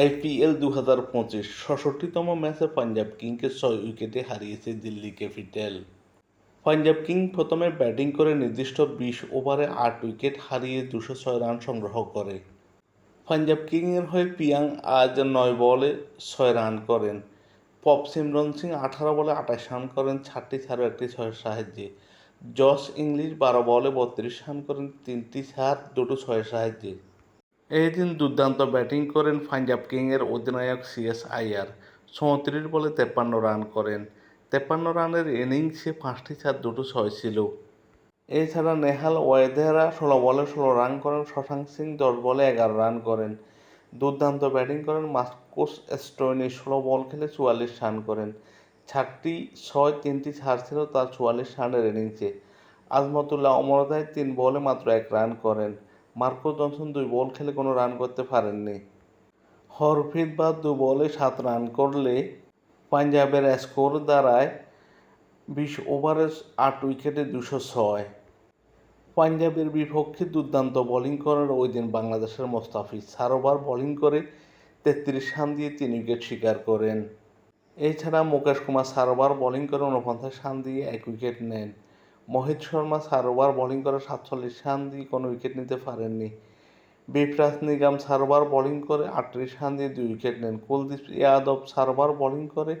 IPL দু হাজার পঁচিশ ষষট্টিতম ম্যাচে পাঞ্জাব কিংকে ছয় উইকেটে হারিয়েছে দিল্লি ক্যাপিটাল পাঞ্জাব কিং প্রথমে ব্যাটিং করে নির্দিষ্ট বিশ ওভারে আট উইকেট হারিয়ে দুশো ছয় রান সংগ্রহ করে। পাঞ্জাব কিংয়ের হয়ে পিয়াং আজ নয় বলে ছয় রান করেন। পপ সিমরন সিং আঠারো বলে আঠাশ রান করেন চারটি ছাড়া একটি ছয়ের সাহায্যে। জস ইংলিশ বারো বলে বত্রিশ রান করেন, তিনটি ছাড়, দুটো ছয়ের সাহায্যে। এই দিন দুর্দান্ত ব্যাটিং করেন পাঞ্জাব কিংয়ের অধিনায়ক সিএস আইয়ার। চৌত্রিশ বলে তেপ্পান্ন রান করেন। তেপ্পান্ন রানের ইনিংসে পাঁচটি চার দুটো ছয় ছিল। এছাড়া নেহাল ওয়েদেরা ষোলো বলে ষোলো রান করেন, শশাঙ্ক সিং দশ বলে এগারো রান করেন। দুর্দান্ত ব্যাটিং করেন মাস্কোস স্টোয়নি ষোলো বল খেলে চুয়াল্লিশ রান করেন। চারটি ছয় তিনটি ছাড় ছিল তার চুয়াল্লিশ রানের ইনিংসে। আজমতুল্লাহ অমরদায় তিন বলে মাত্র এক রান করেন। মার্কো জনসন দুই বল খেলে কোনো রান করতে পারেননি। হরফিদ বা দু বলে সাত রান করলে পাঞ্জাবের স্কোর দাঁড়ায় বিশ ওভারে আট উইকেটে দুশো ছয়। পাঞ্জাবের বিপক্ষে দুর্দান্ত বোলিং করেন ওই দিন বাংলাদেশের মোস্তাফিজ চার ওভার বোলিং করে তেত্রিশ রান দিয়ে তিন উইকেট শিকার করেন। এছাড়া মুকেশ কুমার চার ওভার বোলিং করে উনপঞ্চাশ রান দিয়ে এক উইকেট নেন। মোহিত শর্মা চার ওভার বোলিং করে সাতচল্লিশ রান দিয়ে কোনো উইকেট নিতে পারেননি। বিপ্রাস নিগম চার ওভার বোলিং করে আটত্রিশ রান দিয়ে দুই উইকেট নেন। কুলদীপ যাদব চার ওভার বোলিং করে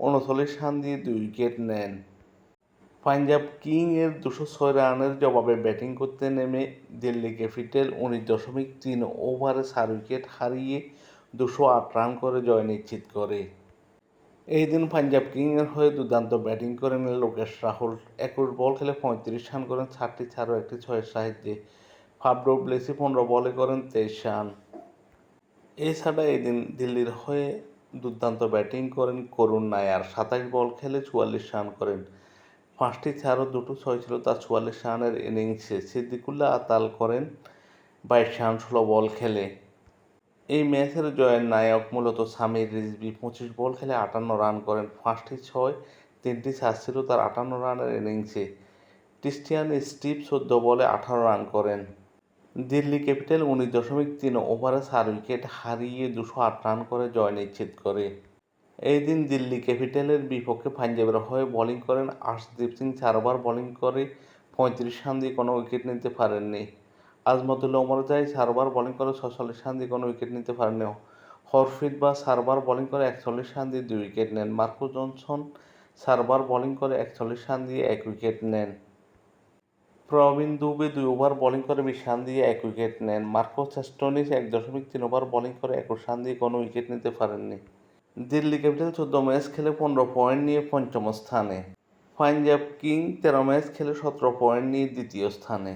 উনচল্লিশ রান দিয়ে দুই উইকেট নেন। পাঞ্জাব কিংয়ের দুশো ছয় রানের জবাবে ব্যাটিং করতে নেমে দিল্লি ক্যাপিটাল উনিশ দশমিক তিন ওভারে চার উইকেট হারিয়ে দুশো আট রান করে জয় নিশ্চিত করে। এই দিন পাঞ্জাব কিংয়ের হয়ে দুর্দান্ত ব্যাটিং করেন লোকেশ রাহুল। একুশ বল খেলে পঁয়ত্রিশ রান করেন চারটি ছাড়ও একটি ছয়ের সাহায্যে। ফাবরো ব্লেসি পনেরো বলে করেন তেইশ রান। এছাড়া এদিন দিল্লির হয়ে দুর্দান্ত ব্যাটিং করেন করুণ নায়ার। সাতাশ বল খেলে চুয়াল্লিশ রান করেন। পাঁচটি ছাড়ও দুটো ছয় ছিল, তার চুয়াল্লিশ রানের ইনিংসে সিদ্দিকুল্লাহ আতাল করেন বাইশ রান, ষোলো বল খেলে। এই ম্যাচের জয়ের নায়ক মূলত সামির রিজবি পঁচিশ বল খেলে আটান্ন রান করেন। পাঁচটি ছয়, তিনটি চার ছিল তার আটান্ন রানের ইনিংসে। ক্রিস্টিয়ান স্টিভ চোদ্দ বলে আঠারো রান করেন। দিল্লি ক্যাপিটাল উনিশ দশমিক তিন ওভারে চার উইকেট হারিয়ে দুশো আট রান করে জয় নিশ্চিত করে। এই দিন দিল্লি ক্যাপিটালের বিপক্ষে পাঞ্জাবের হয়ে বোলিং করেন আর্শদীপ সিং। চার ওভার বোলিং করে পঁয়ত্রিশ রান দিয়ে কোনো উইকেট নিতে পারেননি। আজমতুল্লাহ ওমরজাই চার ওভার বোলিং করে ছচল্লিশ রান দিয়ে কোনো উইকেট নিতে পারেননি। হরফিদ বা ওভার বোলিং করে একচল্লিশ রান দিয়ে দুই উইকেট নেন। মার্কো জনসন ওভার বোলিং করে একচল্লিশ রান দিয়ে এক উইকেট নেন। প্রবীণ দুবে দুই ওভার বোলিং করে বিশ রান দিয়ে এক উইকেট নেন। মার্কো চেস্টনিস এক দশমিক তিন ওভার বোলিং করে একুশ রান দিয়ে কোনো উইকেট নিতে পারেননি। দিল্লি ক্যাপিটাল চোদ্দ ম্যাচ খেলে পনেরো পয়েন্ট নিয়ে পঞ্চম স্থানে। পাঞ্জাব কিং তেরো ম্যাচ খেলে সতেরো পয়েন্ট নিয়ে দ্বিতীয় স্থানে।